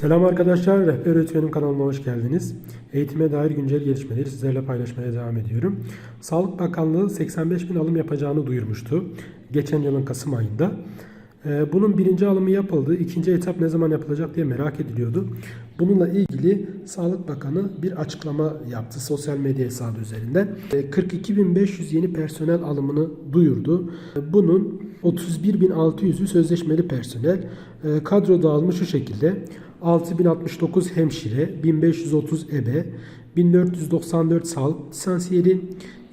Selam arkadaşlar, Rehber Öğretmenim kanalına hoş geldiniz. Eğitime dair güncel gelişmeleri sizlerle paylaşmaya devam ediyorum. Sağlık Bakanlığı 85 bin alım yapacağını duyurmuştu. Geçen yılın Kasım ayında. Ee, Bunun birinci alımı yapıldı. İkinci etap ne zaman yapılacak diye merak ediliyordu. Bununla ilgili Sağlık Bakanı bir açıklama yaptı sosyal medya hesabı üzerinden. Ee, 42.500 yeni personel alımını duyurdu. Ee, Bunun 31.600'ü sözleşmeli personel. Ee, Kadro dağılımı şu şekilde. 6069 hemşire, 1530 ebe, 1494 sağlık lisansiyeri,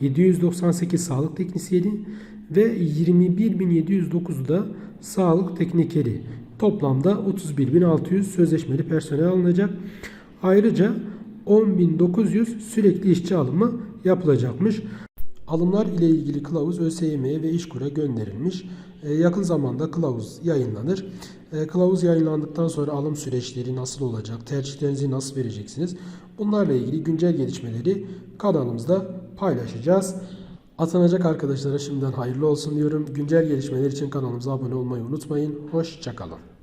798 sağlık teknisyeni ve 21709 da sağlık teknikeri. Toplamda 31600 sözleşmeli personel alınacak. Ayrıca 10900 sürekli işçi alımı yapılacakmış. Alımlar ile ilgili kılavuz ÖSYM'ye ve İşkur'a gönderilmiş. Ee, yakın zamanda kılavuz yayınlanır. Ee, kılavuz yayınlandıktan sonra alım süreçleri nasıl olacak, tercihlerinizi nasıl vereceksiniz? Bunlarla ilgili güncel gelişmeleri kanalımızda paylaşacağız. Atanacak arkadaşlara şimdiden hayırlı olsun diyorum. Güncel gelişmeler için kanalımıza abone olmayı unutmayın. Hoşçakalın.